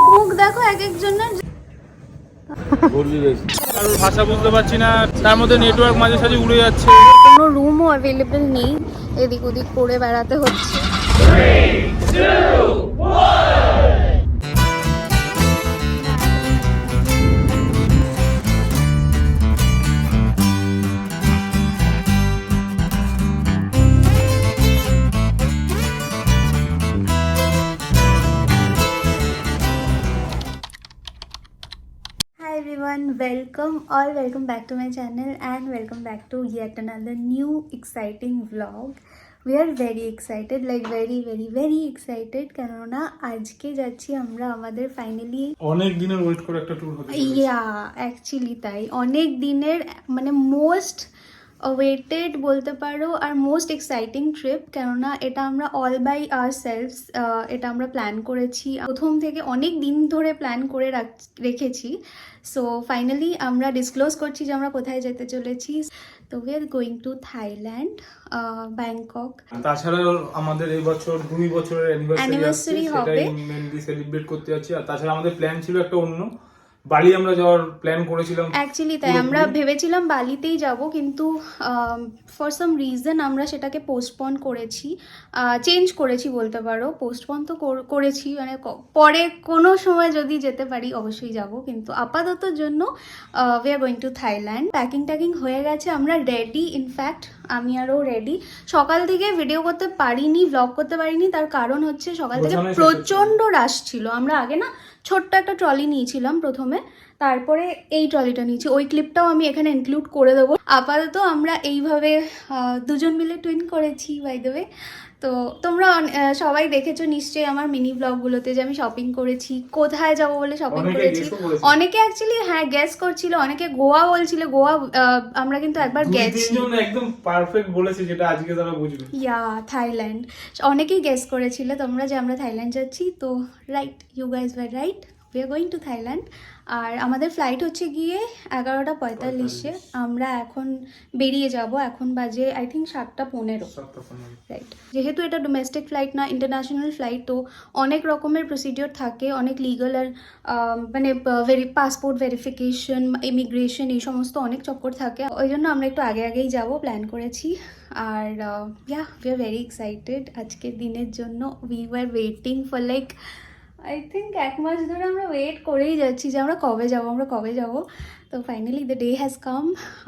চোখ মুখ দেখো এক একজনের কারোর ভাষা বুঝতে পারছি না তার মধ্যে নেটওয়ার্ক মাঝে সাঝে উড়ে যাচ্ছে। কোনো রুমও অ্যাভেলেবেল নেই এদিক ওদিক করে বেড়াতে হচ্ছে। Everyone, welcome or welcome back to my channel and welcome back to yet another new exciting vlog. We are very excited, like very very very excited কেননা আজকে যাচ্ছি আমরা আমাদের ফাইনালি অনেক দিনের ওয়েট করে একটা ট্যুর হতে চলেছে। ইয়া অ্যাকচুয়ালি তাই অনেক দিনের মানে মোস্ট ওয়েটেড বলতে পারো আর মোস্ট এক্সাইটিং ট্রিপ কেননা এটা আমরা অল বাই আর সেলফস এটা আমরা প্ল্যান করেছি। প্রথম থেকে অনেক দিন ধরে প্ল্যান করে রাখ- রেখেছি। সো ফাইনালি আমরা ডিসক্লোজ করছি যে আমরা কোথায় যেতে চলেছি। তো we are going to Thailand Bangkok আর তাছাড়াও আমাদের এই বছর দুই বছরের অ্যানিভার্সারি হবে। সেলিব্রেট করতে যাচ্ছি। আর তাছাড়া আমাদের প্ল্যান ছিল একটা অন্য। বালি আমরা যাওয়ার প্ল্যান করেছিলাম। অ্যাকচুয়ালি তাই আমরা ভেবেছিলাম বালিতেই যাব কিন্তু ফর সাম রিজন আমরা সেটাকে পোস্টপন করেছি। চেঞ্জ করেছি বলতে পারো। পোস্টপন তো করেছি মানে পরে কোনো সময় যদি যেতে পারি অবশ্যই যাব কিন্তু আপাতত জন্য we are going to Thailand packing ট্যাকিং হয়ে গেছে আমরা রেডি ইনফ্যাক্ট আমি আরও রেডি সকাল থেকে ভিডিও করতে পারিনি ব্লগ করতে পারিনি তার কারণ হচ্ছে সকাল থেকে। প্রচণ্ড রাশ ছিল। আমরা আগে না ছোট্ট একটা ট্রলি নিয়েছিলাম প্রথমে, তারপরে এই ট্রলিটা নিয়েছি। ওই ক্লিপটাও আমি এখানে ইনক্লুড করে দেবো। আপাতত আমরা এইভাবে দুজন মিলে টুইন করেছি বাই দেবে তো তোমরা সবাই দেখেছ নিশ্চয়ই আমার মিনি ব্লগগুলোতে যে আমি শপিং করেছি কোথায় যাব বলে শপিং করেছি। অনেকে অ্যাকচুয়ালি হ্যাঁ গ্যাস করছিল অনেকে গোয়া বলছিল গোয়া আমরা কিন্তু একবার গেছি। একদম পারফেক্ট বলেছে যেটা আজকে তারা বুঝবে। ইয়া থাইল্যান্ড। অনেকেই গেস করেছিল তোমরা যে আমরা থাইল্যান্ড যাচ্ছি তো right you guys were right we are going to Thailand আর আমাদের ফ্লাইট হচ্ছে গিয়ে এগারোটা পঁয়তাল্লিশে। আমরা এখন বেরিয়ে যাব। এখন বাজে আই থিঙ্ক সাতটা পনেরো। রাইট যেহেতু এটা ডোমেস্টিক ফ্লাইট না ইন্টারন্যাশনাল ফ্লাইট তো অনেক রকমের প্রসিডিওর থাকে। অনেক লিগাল আর মানে ভেরি পাসপোর্ট ভেরিফিকেশন ইমিগ্রেশন এই সমস্ত অনেক চক্কর থাকে। ওই জন্য আমরা একটু আগে আগেই যাব প্ল্যান করেছি। আর yeah we are very excited আজকের দিনের জন্য we were waiting for like I think এক মাস ধরে আমরা ওয়েট করেই যাচ্ছি যে আমরা কবে যাব আমরা কবে যাব। তো finally the day has come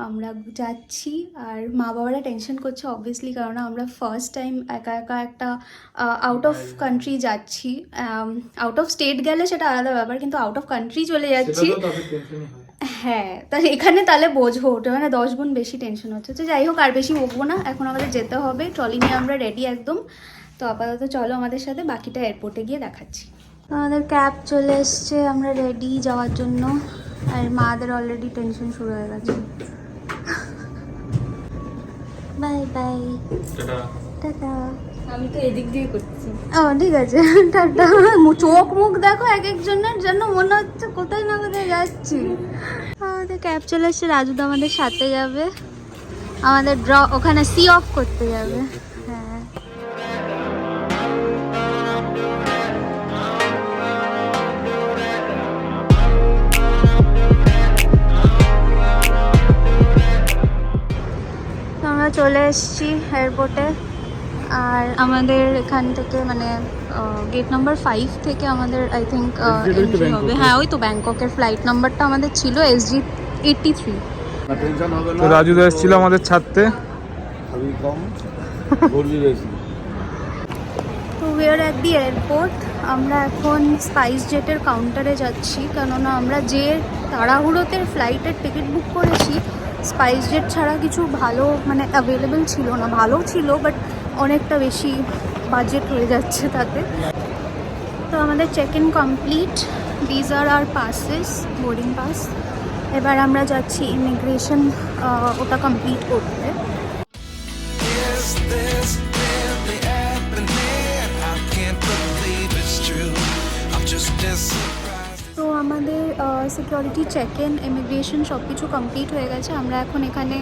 আমরা যাচ্ছি আর মা বাবারা টেনশন করছে অবভিয়াসলি কারণ আমরা ফার্স্ট টাইম একা একা একটা আউট অফ কান্ট্রি যাচ্ছি। আউট অফ স্টেট গেলে সেটা আলাদা ব্যাপার কিন্তু আউট অফ কান্ট্রি চলে যাচ্ছি। হয়। হ্যাঁ তা এখানে তাহলে বোঝো ওটা মানে দশ গুণ বেশি টেনশন হচ্ছে। তো যাই হোক আর বেশি বকবো না এখন আমাদের যেতে হবে ট্রলি নিয়ে আমরা রেডি একদম। তো আপাতত চলো আমাদের সাথে বাকিটা এয়ারপোর্টে গিয়ে দেখাচ্ছি। আমাদের ক্যাব চলে এসছে আমরা রেডি যাওয়ার জন্য। আর মাদের অলরেডি টেনশন শুরু হয়ে গেছে। Bye bye tata. আমি তো এদিক দিয়ে করছি। ও ঠিক আছে। টাটা। চোখ মুখ দেখো এক একজনের জন্য মনে হচ্ছে কোথায় না কোথায় যাচ্ছি। আমাদের ক্যাব চলে এসছে রাজু তো আমাদের সাথে যাবে। আমাদের ড্র ওখানে সি অফ করতে যাবে। চলে এসেছি এয়ারপোর্টে আর আমাদের এখান থেকে মানে গেট নাম্বার ফাইভ থেকে আমাদের আই থিঙ্ক এন্ট্রি হবে। হ্যাঁ ওই তো ব্যাংককের ফ্লাইট নাম্বারটা আমাদের ছিল এস জি এইটটি থ্রি তো রাজু দা এসেছিল আমাদের ছাড়তে তো উইয়ার অ্যাট দি এয়ারপোর্ট আমরা এখন স্পাইস জেটের কাউন্টারে যাচ্ছি কেননা আমরা যে তাড়াহুড়োতে ফ্লাইটের টিকিট বুক করেছি স্পাইস জেট ছাড়া কিছু ভালো মানে অ্যাভেলেবেল ছিল না। ভালো ছিল বাট অনেকটা বেশি বাজেট হয়ে যাচ্ছে তাতে। তো আমাদের check in complete these are are passes boarding pass এবার আমরা যাচ্ছি ইমিগ্রেশন ওটা কমপ্লিট করতে। সিকিউরিটি চেক ইন ইমিগ্রেশন সব কিছু কমপ্লিট হয়ে গেছে। আমরা এখন এখানে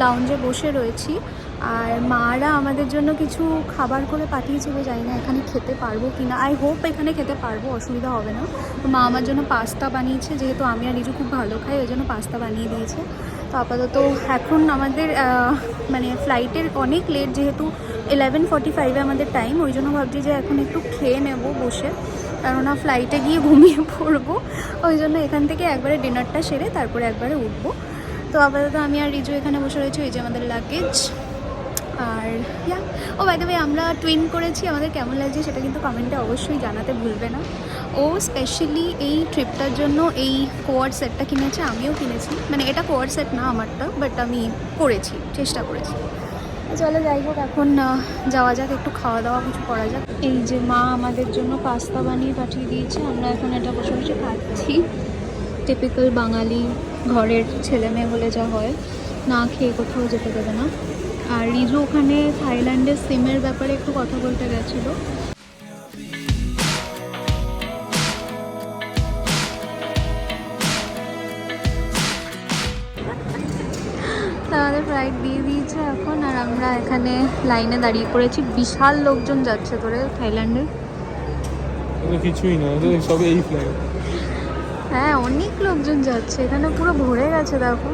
লাউঞ্জে বসে রয়েছি। আর মারা আমাদের জন্য কিছু খাবার করে পাঠিয়েছিল জানি না এখানে খেতে পারব কি না আই হোপ এখানে খেতে পারব, অসুবিধা হবে না। তো মা আমার জন্য পাস্তা বানিয়েছে, যেহেতু আমি আর রিজু খুব ভালো খাই, ওই জন্য পাস্তা বানিয়ে দিয়েছে। তো আপাতত এখন আমাদের মানে ফ্লাইটের অনেক লেট যেহেতু ইলেভেন ফর্টি ফাইভে আমাদের টাইম ওই জন্য ভাবছি যে এখন একটু খেয়ে নেব বসে। কেননা ফ্লাইটে গিয়ে ঘুমিয়ে পড়ব। ওই জন্য এখান থেকে একবারে ডিনারটা সেরে তারপরে একবারে উঠবো। তো আপাতত আমি আর রিজু এখানে বসে রয়েছি, ওই যে আমাদের luggage R yeah O by ভাই আমরা টুইন করেছি, আমাদের কেমন লাগছে সেটা কিন্তু কমেন্টে অবশ্যই জানাতে ভুলবে না। ও স্পেশালি এই ট্রিপটার জন্য এই কোয়ার সেটটা কিনেছে, আমিও কিনেছি। মানে এটা কোয়ার সেট না আমারটা বাট আমি করেছি, চেষ্টা করেছি। চলো যাই হোক, এখন যাওয়া যাক, একটু খাওয়া দাওয়া কিছু করা যাক। এই যে মা আমাদের জন্য পাস্তা বানিয়ে পাঠিয়ে দিয়েছে, আমরা এখন এটা বসে বসে খাচ্ছি। টিপিক্যাল বাঙালি ঘরের ছেলে মেয়ে বলে যা হয়, না খেয়ে কোথাও যেতে দেবে না। আর রিজু ওখানে থাইল্যান্ডের সিমের ব্যাপারে একটু কথা বলতে গেছিল। দিয়েছে এখন আর আমরা এখানে লাইনে দাঁড়িয়ে পড়েছি। বিশাল লোকজন যাচ্ছে তোরে থাইল্যান্ডে। কিছুই না সবে এই ফ্লাইট হ্যাঁ অনেক লোকজন যাচ্ছে এখানে পুরো ভরে গেছে দেখো।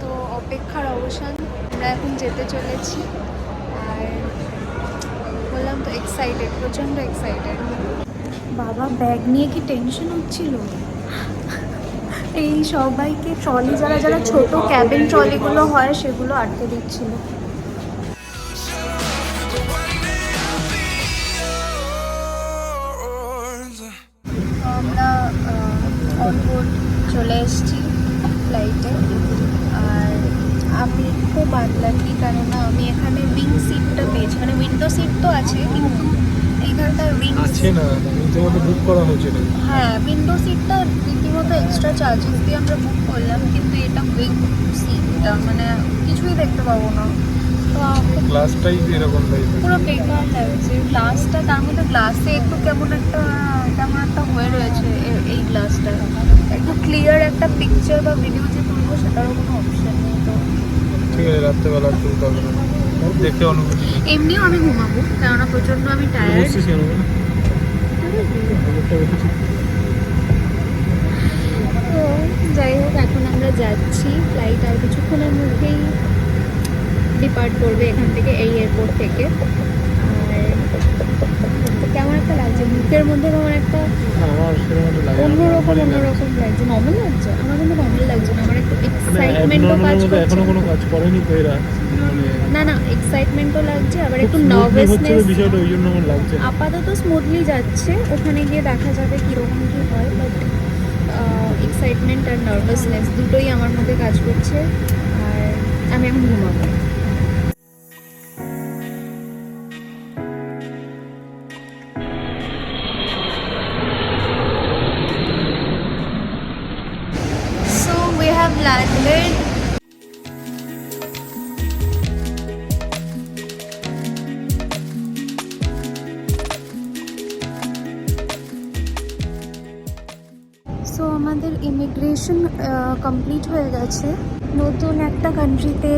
তো অপেক্ষার অবসান আমরা এখন যেতে চলেছি। আর বললাম তো এক্সাইটেড প্রচণ্ড এক্সাইটেড বাবা ব্যাগ নিয়ে কি টেনশন হচ্ছিল? এই সবাইকে ট্রলি, যারা যারা ছোট ক্যাবিন ট্রলিগুলো হয়, সেগুলো আটকে দিচ্ছিল। আমরা অনবোর্ড চলে এসেছি ফ্লাইটে আর আমি খুব আনলাকি কেননা আমি এখানে উইং সিটটা পেয়েছি। মানে উইন্ডো সিট তো আছে, কিন্তু আছে না রীতিমতো বুক করা হয়েছে না হ্যাঁ উইন্ডো সিটটা রীতিমতো এক্সট্রা চার্জেস দিয়ে আমরা বুক করলাম কিন্তু এটা উইং সিটটা মানে কিছুই দেখতে পাবো না। তো গ্লাসটাই এরকম টাইপের পুরো বেকার লাগছে। গ্লাসটা তার মধ্যে গ্লাসে একটু কেমন একটা কেমন একটা হয়ে রয়েছে এই গ্লাসটা একটু ক্লিয়ার একটা পিকচার বা ভিডিও যে তুলবো সেটারও কোনো অপশন নেই তো। ঠিক আছে রাত্রেবেলা তুলতে হবে। না দেখে অনুভূতি এমনিও আমি ঘুমাবো কেননা প্রচণ্ড আমি টায়ার্ড তো যাই হোক এখন আমরা যাচ্ছি। ফ্লাইট আর কিছুক্ষণের মধ্যেই ডিপার্ট করবে এখান থেকে এই এয়ারপোর্ট থেকে। আর কেমন একটা লাগছে? মুখের মধ্যে কেমন একটা। অন্যরকম। অন্যরকম লাগছে। নর্মাল লাগছে? আমার কিন্তু নর্মাল লাগছে না। আমার একটু মানে এক্সাইটমেন্টও কাজ করছে। এখনও কোনো কাজ করেনি তো এরা মানে না না এক্সাইটমেন্টও লাগছে আবার একটু নার্ভাসনেস বিষয়টা ওই জন্য আমার লাগছে আপাতত স্মুথলি যাচ্ছে ওখানে গিয়ে দেখা যাবে কীরকম কী হয় বাট এক্সাইটমেন্ট আর নার্ভাসনেস দুটোই আমার মধ্যে কাজ করছে আর আমি এখন ঘুমাবো।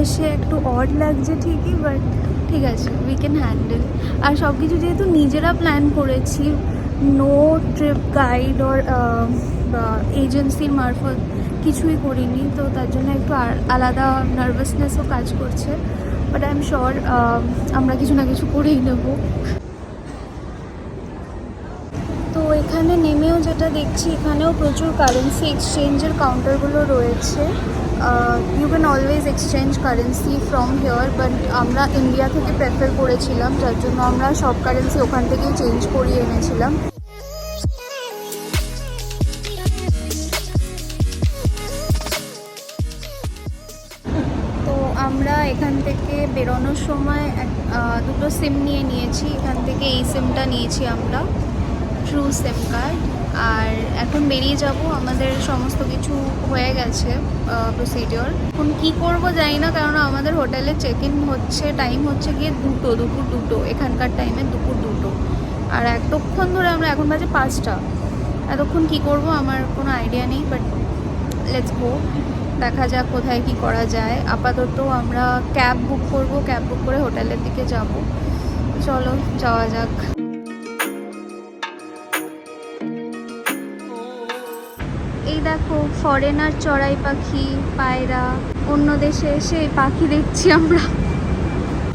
এসে একটু অড লাগছে ঠিকই বাট ঠিক আছে উই ক্যান হ্যান্ডেল আর সব কিছু যেহেতু নিজেরা প্ল্যান করেছি নো ট্রিপ গাইড ওর এজেন্সির মারফত কিছুই করিনি, তো তার জন্য একটু আলাদা নার্ভাসনেসও কাজ করছে বাট আই এম শিওর আমরা কিছু না কিছু করেই নেব তো এখানে নেমেও যেটা দেখছি, এখানেও প্রচুর কারেন্সি এক্সচেঞ্জের কাউন্টারগুলো রয়েছে। You can always exchange currency from here but আমরা ইন্ডিয়া থেকে প্রেফার করেছিলাম, যার জন্য আমরা সব কারেন্সি ওখান থেকেই চেঞ্জ করিয়ে এনেছিলাম। আমরা এখান থেকে বেরোনোর সময় দুটো সিম নিয়ে নিয়েছি। এখান থেকে এই সিমটা নিয়েছি আমরা। ট্রু সিম কার্ড আর এখন বেরিয়ে যাব, আমাদের সমস্ত কিছু হয়ে গেছে প্রসিডিওর এখন কী করব জানি না কারণ আমাদের হোটেলে চেক ইন হচ্ছে টাইম হচ্ছে গিয়ে দুটো, দুপুর দুটো, এখানকার টাইমে দুপুর দুটো। আর এতক্ষণ ধরে আমরা এখন বাজে পাঁচটা। এতক্ষণ কী করব আমার কোনো আইডিয়া নেই বাট লেটস গো দেখা যাক কোথায় কি করা যায়। আপাতত আমরা ক্যাব বুক করব ক্যাব বুক করে হোটেলের দিকে যাব। চলো, যাওয়া যাক। ফরেনার চড়াই পাখি, পায়রা, অন্য দেশে এসে পাখি দেখছি আমরা।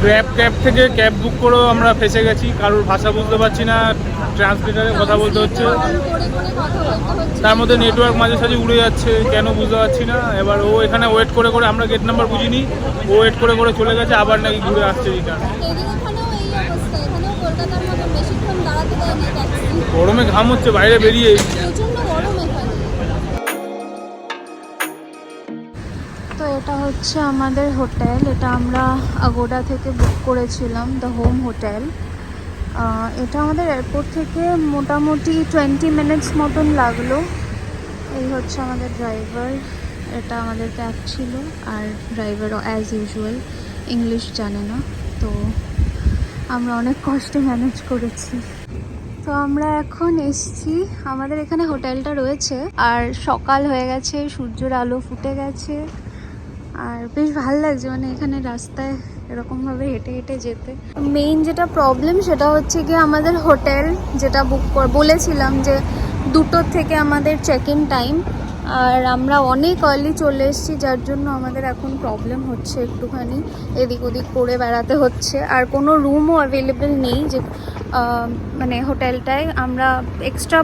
ক্যাব ক্যাব থেকে ক্যাব বুক করেও আমরা ফেসে গেছি। কারোর ভাষা বুঝতে পারছি না, ট্রান্সলেটারে কথা বলতে হচ্ছে। তার মধ্যে নেটওয়ার্ক মাঝে সাঝে উড়ে যাচ্ছে, কেন বুঝতে পারছি না। এবার ও এখানে ওয়েট করে করে আমরা গেট নাম্বার বুঝিনি। ও ওয়েট করে করে চলে গেছে, আবার নাকি ঘুরে আসছে রিটার্ন গরমে ঘাম হচ্ছে, বাইরে বেরিয়ে। এটা হচ্ছে আমাদের হোটেল। এটা আমরা আগোডা থেকে বুক করেছিলাম দ্য হোম হোটেল এটা আমাদের এয়ারপোর্ট থেকে মোটামুটি টোয়েন্টি মিনিটস মতন লাগল। এই হচ্ছে আমাদের ড্রাইভার এটা আমাদের ক্যাব ছিল, আর ড্রাইভারও অ্যাজ ইউজুয়াল ইংলিশ জানে না। তো আমরা অনেক কষ্টে ম্যানেজ করেছি। তো আমরা এখন এসছি, আমাদের এখানে হোটেলটা রয়েছে। আর সকাল হয়ে গেছে, সূর্যের আলো ফুটে গেছে। আর বেশ ভালো লাগছে মানে এখানে রাস্তায় এরকমভাবে হেঁটে হেঁটে যেতে। মেইন যেটা প্রবলেম সেটা হচ্ছে কি আমাদের হোটেল যেটা বুক বলেছিলাম যে দুটোর থেকে আমাদের চেক ইন টাইম আর আমরা অনেক আর্লি চলে এসেছি, যার জন্য আমাদের এখন প্রবলেম হচ্ছে একটুখানি, এদিক ওদিক করে বেড়াতে হচ্ছে। আর কোনো রুমও অ্যাভেলেবেল নেই যে মানে হোটেলটায় আমরা এক্সট্রা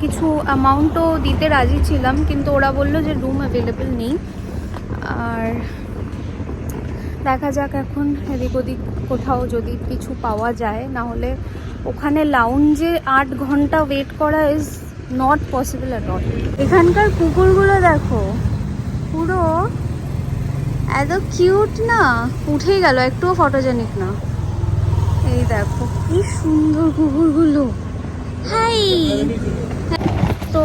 কিছু অ্যামাউন্টও দিতে রাজি ছিলাম, কিন্তু ওরা বলল যে রুম অ্যাভেলেবেল নেই। আর দেখা যাক এখন এদিক ওদিক কোথাও যদি কিছু পাওয়া যায়। না হলে ওখানে লাউঞ্জে আট ঘণ্টা ওয়েট করা is not possible at all এখানকার কুকুরগুলো দেখো, পুরো এত কিউট না। উঠেই গেল, একটুও ফটোজেনিক না। এই দেখো, কি সুন্দর কুকুরগুলো। হাই তো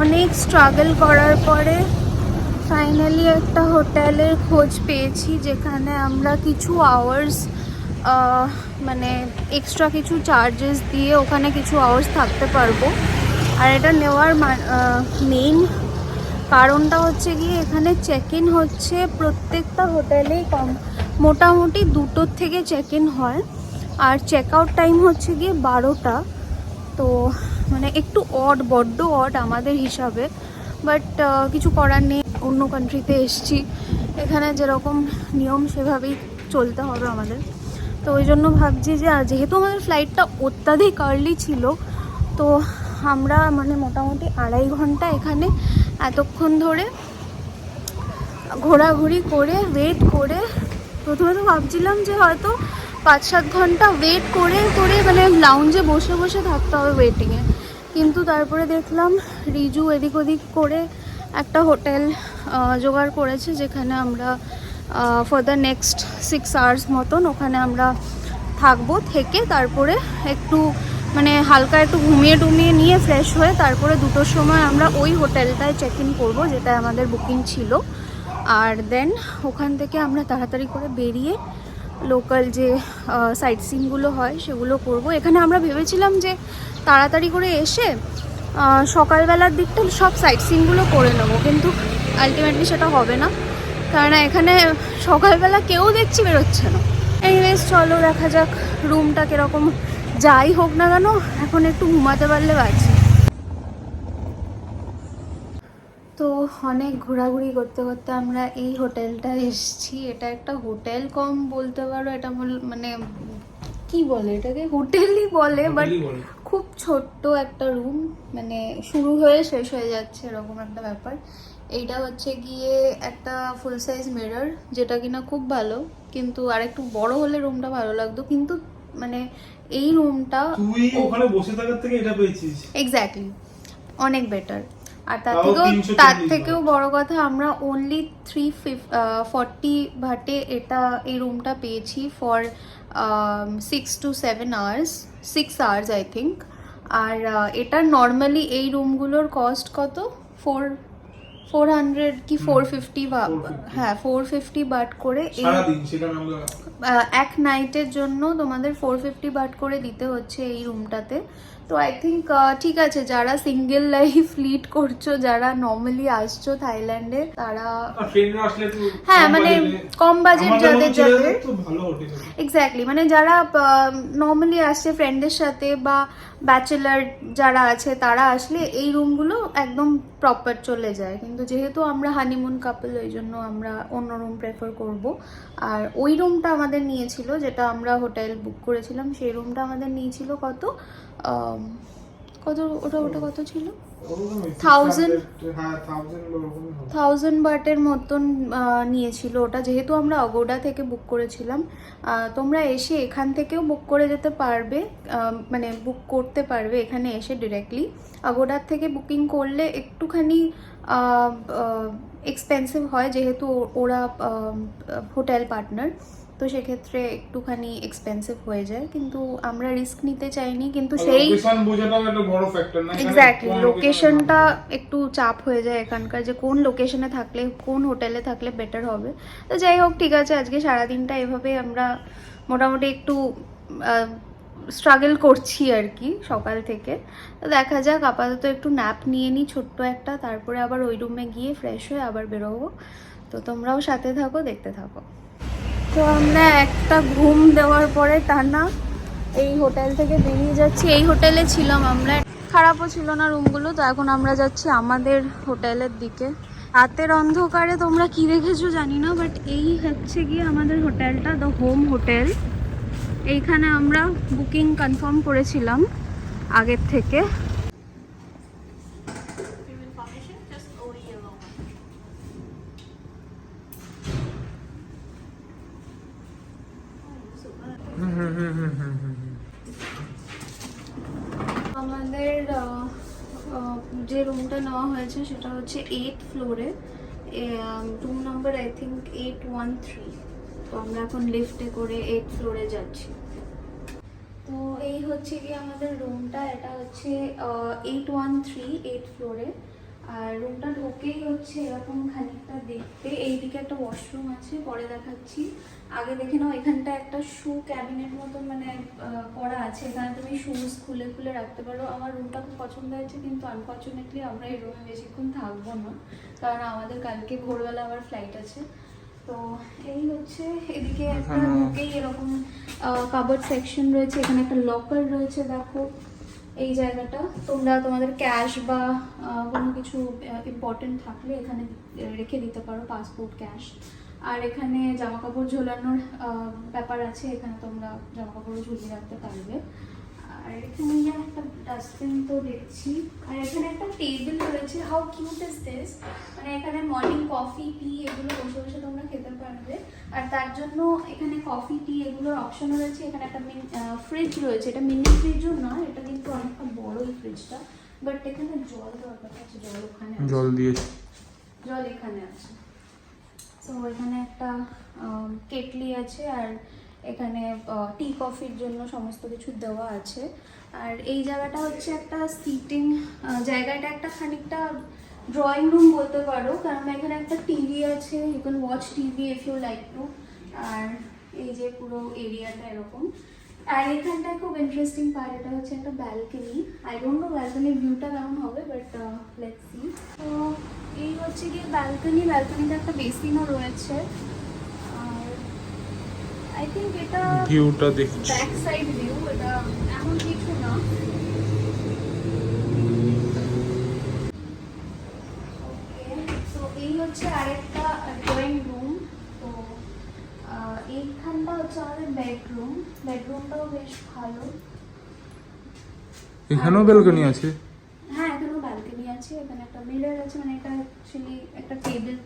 অনেক স্ট্রাগল করার পরে ফাইনালি একটা হোটেলের খোঁজ পেয়েছি যেখানে আমরা কিছু আওয়ার্স মানে এক্সট্রা কিছু চার্জেস দিয়ে ওখানে কিছু আওয়ার্স থাকতে পারব। আর এটা নেওয়ার মেইন কারণটা হচ্ছে গিয়ে এখানে চেক ইন হচ্ছে প্রত্যেকটা হোটেলেই কম, মোটামুটি দুটোর থেকে চেক ইন হয়। আর চেক আউট টাইম হচ্ছে গিয়ে বারোটা। তো মানে একটু অড বড্ড অড আমাদের হিসাবে। বাট কিছু করার নেই। অন্য কান্ট্রিতে এসছি। এখানে যেরকম নিয়ম, সেভাবেই চলতে হবে আমাদের। তো ওই জন্য ভাবছি যে যেহেতু আমাদের ফ্লাইটটা অত্যাধিক আর্লি ছিল, তো আমরা মানে মোটামুটি আড়াই ঘণ্টা এখানে এতক্ষণ ধরে ঘোরাঘুরি করে ওয়েট করে, প্রথমে তো ভাবছিলাম যে হয়তো পাঁচ সাত ঘণ্টা ওয়েট করে করে মানে লাউঞ্জে বসে বসে থাকতে হবে ওয়েটিংয়ে কিন্তু তারপরে দেখলাম রিজু এদিক ওদিক করে একটা হোটেল জোগাড় করেছে যেখানে আমরা for the next six hours মতন ওখানে আমরা থাকব, থেকে তারপরে একটু মানে হালকা একটু ঘুমিয়ে টুমিয়ে নিয়ে ফ্রেশ হয়ে তারপরে দুটোর সময় আমরা ওই হোটেলটায় চেক ইন করব যেটা আমাদের বুকিং ছিল। আর দেন ওখান থেকে আমরা তাড়াতাড়ি করে বেরিয়ে লোকাল যে সাইট সিনগুলো হয়, সেগুলো করব। এখানে আমরা ভেবেছিলাম যে, তাড়াতাড়ি করে এসে সকালবেলার দিকটা সব সাইট সিনগুলো করে নেব, কিন্তু আলটিমেটলি সেটা হবে না। কারণ এখানে সকালবেলা কেউ দেখছি বেরোচ্ছে না। এনিওয়েজ চলো দেখা যাক রুমটা কীরকম যাই হোক না কেন, এখন একটু ঘুমাতে পারলে বাঁচি। তো অনেক ঘোরাঘুরি করতে করতে আমরা এই হোটেলটা এসেছি। এটা একটা হোটেল কম বলতে পারো এটা মানে কি বলে এটাকে? হোটেলই বলে বাট খুব ছোট্ট একটা রুম মানে শুরু হয়ে শেষ হয়ে যাচ্ছে এরকম একটা ব্যাপার। এইটা হচ্ছে গিয়ে একটা ফুল সাইজ মিরর যেটা কিনা খুব ভালো কিন্তু আর একটু বড় হলে রুমটা ভালো লাগতো কিন্তু মানে এই রুমটা তুই ওখানে বসে থাকার থেকে এটা পেয়েছিস। এক্স্যাক্টলি অনেক বেটার আর তার থেকেও তার থেকেও বড় কথা আমরা অনলি থ্রি ফর্টি ভাটে এটা এই রুমটা পেয়েছি for six two seven hours six hours I think আর এটার নর্মালি এই রুমগুলোর কস্ট কত? ফোর ফোর হান্ড্রেড কি ফোর ফিফটি বা হ্যাঁ ফোর ফিফটি বাট করে এক নাইটের জন্য তোমাদের ফোর ফিফটি বাট করে দিতে হচ্ছে এই রুমটাতে তো আই থিঙ্ক ঠিক আছে যারা সিঙ্গেল লাইফ লিড করছ যারা নর্মালি আসছো থাইল্যান্ডে তারা হ্যাঁ মানে কম বাজেট যাদের যাদের। এক্স্যাক্টলি মানে যারা নর্মালি আসছে ফ্রেন্ডের সাথে বা ব্যাচেলার যারা আছে তারা আসলে এই রুমগুলো একদম প্রপার চলে যায়। কিন্তু যেহেতু আমরা হানিমুন কাপল ওই জন্য আমরা অন্য রুম প্রেফার করব। আর ওই রুমটা আমাদের নিয়েছিল যেটা আমরা হোটেল বুক করেছিলাম সেই রুমটা আমাদের নিয়েছিল কত? কত ওটা ওটা কত ছিল? থাউজেন্ড থাউজেন্ড বাটের মতন নিয়েছিল ওটা। যেহেতু আমরা অগোডা থেকে বুক করেছিলাম তোমরা এসে এখান থেকেও বুক করে যেতে পারবে মানে বুক করতে পারবে এখানে এসে ডিরেক্টলি অগোডার থেকে বুকিং করলে একটুখানি এক্সপেন্সিভ হয় যেহেতু ওরা হোটেল পার্টনার তো সেক্ষেত্রে একটুখানি এক্সপেন্সিভ হয়ে যায় কিন্তু আমরা রিস্ক নিতে চাইনি কিন্তু সেই এক্স্যাক্টলি লোকেশনটা একটু চাপ হয়ে যায় এখানকার যে কোন লোকেশনে থাকলে কোন হোটেলে থাকলে বেটার হবে। তো যাই হোক ঠিক আছে আজকে সারাদিনটা এভাবে আমরা মোটামুটি একটু স্ট্রাগল করছি আর কি সকাল থেকে। তো দেখা যাক আপাতত একটু ন্যাপ নিয়ে নিই ছোট্ট একটা তারপরে আবার ওই রুমে গিয়ে ফ্রেশ হয়ে আবার বেরোবো। তো তোমরাও সাথে থাকো দেখতে থাকো। তো আমরা একটা ঘুম দেওয়ার পরে টানা এই হোটেল থেকে বেরিয়ে যাচ্ছি। এই হোটেলে ছিলাম আমরা। খারাপও ছিল না রুমগুলো, তো এখন আমরা যাচ্ছি আমাদের হোটেলের দিকে। রাতের অন্ধকারে তোমরা কি দেখেছ জানি না বাট এই হচ্ছে গিয়ে আমাদের হোটেলটা দ্য হোম হোটেল এইখানে আমরা বুকিং কনফার্ম করেছিলাম আগের থেকে। যে রুমটা নেওয়া হয়েছে সেটা হচ্ছে এইট ফ্লোরে room number I think eight one three তো আমরা এখন লিফটে করে এইট ফ্লোরে যাচ্ছি। তো এই হচ্ছে কি আমাদের রুমটা এটা হচ্ছে এইট ওয়ান থ্রি এইট ফ্লোরে আর রুমটা ঢোকেই হচ্ছে এরকম খানিকটা দেখতে। এইদিকে একটা ওয়াশরুম আছে পরে দেখাচ্ছি। আগে দেখে নাও এখানটা একটা শু ক্যাবিনেট মতন মানে করা আছে। এখানে তুমি শুজ খুলে খুলে রাখতে পারো। আমার রুমটা খুব পছন্দ হয়েছে কিন্তু আনফর্চুনেটলি আমরা এই রুমে বেশিক্ষণ থাকব না। কারণ আমাদের কালকে ভোরবেলা আবার ফ্লাইট আছে। তো এই হচ্ছে এদিকে একটা ঢুকেই এরকম কাবার্ড সেকশন রয়েছে। এখানে একটা লকার রয়েছে দেখো। এই জায়গাটা। তোমরা তোমাদের ক্যাশ বা কোনো কিছু ইম্পর্টেন্ট থাকলে এখানে রেখে দিতে পারো পাসপোর্ট ক্যাশ আর এখানে জামা কাপড় ঝোলানোর ব্যাপার আছে, এখানে তোমরা জামা কাপড় ঝুলিয়ে রাখতে পারবে। আর এখানে একটা ডাস্টবিন তো দেখছি। আর এখানে একটা টেবিল রয়েছে। হাউ কিউট ইজ দিস মানে এখানে মর্নিং কফি টি এগুলো বসে বসে তোমরা খেতে পারবে। আর তার জন্য এখানে কফি টি এগুলোর অপশন রয়েছে। এখানে একটা ফ্রিজ রয়েছে। এটা মিনি ফ্রিজও না, এটা ফ্রিজটা বাট এখানে জল দরকার আছে জল ওখানে জল দিয়েছি জল এখানে আছে। তো এখানে একটা কেটলি আছে আর এখানে টি কফির জন্য সমস্ত কিছু দেওয়া আছে। আর এই জায়গাটা হচ্ছে একটা সিটিং জায়গাটা একটা খানিকটা ড্রয়িং রুম বলতে পারো কারণ এখানে একটা টিভি আছে you can watch TV if you like to আর এই যে পুরো এরিয়াটা এরকম। আর এখানটা খুব ইন্টারেস্টিং পার্ট এটা হচ্ছে একটা ব্যালকনি আই ডোন্ট নো ব্যালকনির ভিউটা কেমন হবে বাট লেটস সি তো এই হচ্ছে গিয়ে ব্যালকনি ব্যালকনিতে একটা বেসিনও রয়েছে। আর আই থিঙ্ক এটা ভিউটা দেখছি। ব্যাক সাইড ভিউ এটা এমন কিছু না তো এই হচ্ছে আরেকটা ড্রয়িং রুম তো আহ, এইখানটা হচ্ছে আমাদের বেডরুম বেডরুমটাও বেশ ভালো। এখানেও ব্যালকনি আছে? হ্যাঁ এখানেও ব্যালকনি আছে। এখানে একটা মিরর আছে মানে এটা অ্যাকচুয়ালি একটা টেবিল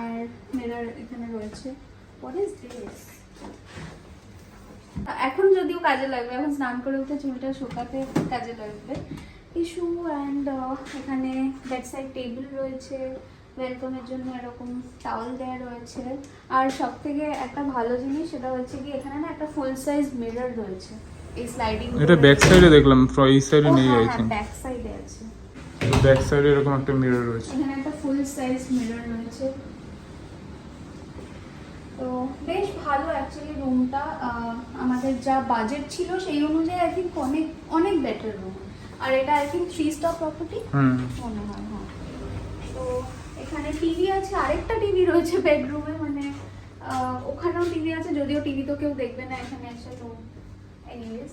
আর মিরর এখানে রয়েছে। হোয়াট ইজ দিস এখন যদিও কাজে লাগবে এখন স্নান করে উঠে চুলটা শুকাতে কাজে লাগবে। টিস্যু অ্যান্ড এখানে বেড সাইড টেবিল রয়েছে। ওয়েলকামের জন্য এরকম টাওয়াল দেওয়া রয়েছে। আর সব থেকে একটা ভালো জিনিস সেটা হচ্ছে কি এখানে না একটা ফুল সাইজ মিরর রয়েছে। এই স্লাইডিং এটা ব্যাক সাইডে দেখলাম ফ্র- এই সাইডে নেই আই থিঙ্ক ব্যাক সাইডে আছে। ব্যাক সাইডে এরকম একটা মিরর রয়েছে। এখানে একটা ফুল সাইজ মিরর রয়েছে। তো বেশ ভালো অ্যাকচুয়ালি রুমটা আমাদের যা বাজেট ছিল সেই অনুযায়ী আই থিঙ্ক অনেক অনেক বেটার রুম আর এটা I think three star property hmm. মনে হয় হ্যাঁ। তো এখানে টিভি আছে আরেকটা টিভি রয়েছে বেডরুমে মানে ওখানেও টিভি আছে যদিও টিভি তো কেউ দেখবে না এখানে এসে তো এনিওয়েজ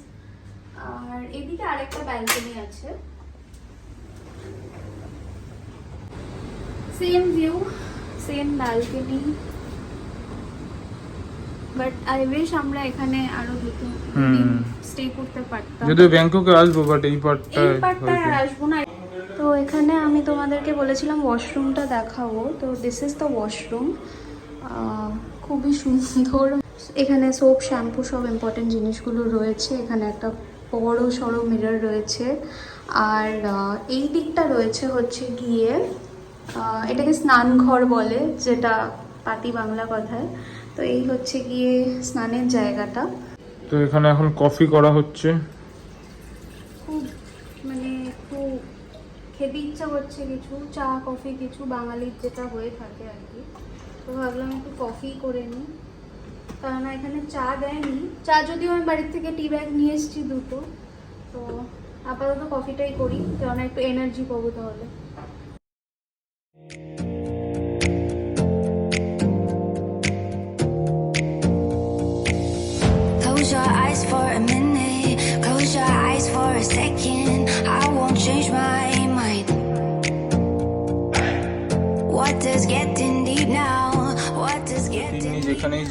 আর এদিকে আরেকটা ব্যালকনি আছে। Same view same balcony but I wish আমরা এখানে আরও দুটো স্টে করতে পারতাম। যদিও ব্যাংককে আসব বাট এই পার্টটা এই পার্টটা আসব না তো এখানে আমি তোমাদেরকে বলেছিলাম ওয়াশরুমটা দেখাবো। তো দিস ইজ দ্য ওয়াশরুম খুবই সুন্দর। এখানে সোপ শ্যাম্পু সব ইম্পর্টেন্ট জিনিসগুলো রয়েছে। এখানে একটা বড় সড়ো মিরর রয়েছে। আর এই দিকটা রয়েছে হচ্ছে গিয়ে এটাকে স্নান ঘর বলে, যেটা পাতি বাংলা কথায়। তো এই হচ্ছে গিয়ে স্নানের জায়গাটা। তো এখানে এখন কফি করা হচ্ছে খুব মানে একটু খেতে ইচ্ছা করছে কিছু, চা, কফি, কিছু, বাঙালির যেটা হয়ে থাকে আর কি। তো ভাবলাম একটু কফি করে নিই। কেননা এখানে চা দেয়নি। চা যদিও আমি বাড়ির থেকে টি ব্যাগ নিয়ে এসেছি দুটো। তো আপাতত কফিটাই করি, কেননা একটু এনার্জি পাবো তাহলে।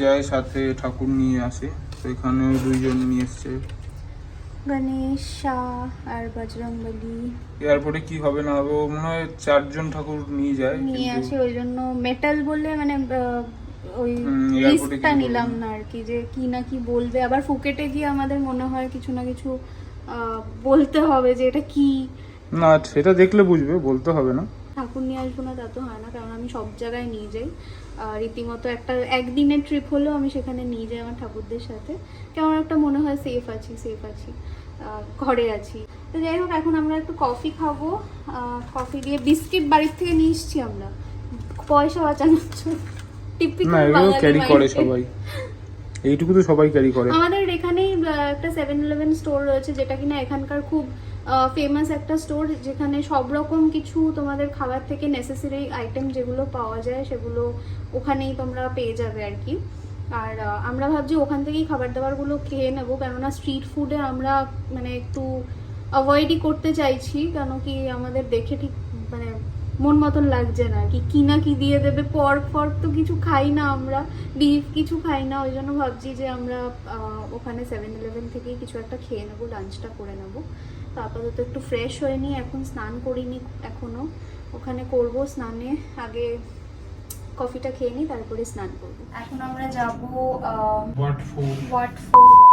যায় সাথে ঠাকুর নিয়ে আসে। তো এখানেও দুইজন নিয়ে এসছে। গণেশ শাহ আর বজরংবলী। এয়ারপোর্টে কি হবে না হবে ও মনে হয় চারজন ঠাকুর নিয়ে যায় নিয়ে আসি ওই জন্য মেটাল বলে মানে ওই কিছু নিলাম না আর কি যে কি না কি বলবে। আবার ফুকেটে গিয়ে আমাদের মনে হয় কিছু না কিছু বলতে হবে যে এটা কি। না সেটা দেখলে বুঝবে বলতে হবে না। ঠাকুর নিয়ে আসব না তা তো হয় না কারণ আমি সব জায়গায় নিয়ে যাই। রীতিমতো একটা একদিনের ট্রিপ হলেও আমি সেখানে নিয়ে যাই আমার ঠাকুরদের সাথে। কেমন একটা মনে হয় সেফ আছি সেফ আছি ঘরে আছি। তো যাই হোক এখন আমরা একটু কফি খাব। কফি দিয়ে বিস্কিট বাড়ির থেকে নিয়ে এসছি আমরা। পয়সা বাঁচানোর জন্য। টিপিক্যাল ক্যারি করে সবাই। এইটুকু তো সবাই ক্যারি করে। আমাদের এখানেই আহ, একটা সেভেন ইলেভেন স্টোর রয়েছে যেটা কিনা এখানকার খুব ফেমাস একটা স্টোর যেখানে সব রকম কিছু তোমাদের খাবার থেকে নেসেসারি আইটেম যেগুলো পাওয়া যায়, সেগুলো ওখানেই তোমরা পেয়ে যাবে আর কি। আর আমরা ভাবছি ওখান থেকেই খাবার দাবারগুলো খেয়ে নেব, কেননা স্ট্রিট ফুডে আমরা মানে একটু অ্যাভয়েডই করতে চাইছি, কেন কি আমাদের দেখে ঠিক মানে মন মতন লাগছে না। কি কি না কি দিয়ে দেবে? পর্ক ফর্ক তো কিছু খাই না আমরা বিফ কিছু খাই না, ওই জন্য ভাবছি যে আমরা ওখানে সেভেন ইলেভেন থেকেই কিছু একটা খেয়ে নেব লাঞ্চটা করে নেব। তো আপাতত একটু ফ্রেশ হয়ে নিই এখন স্নান করিনি এখনও। ওখানে করব স্নানে আগে কফিটা খেয়ে নিই তারপরে স্নান করব। এখন আমরা যাব হোয়াট ফুড ওয়াট ফোর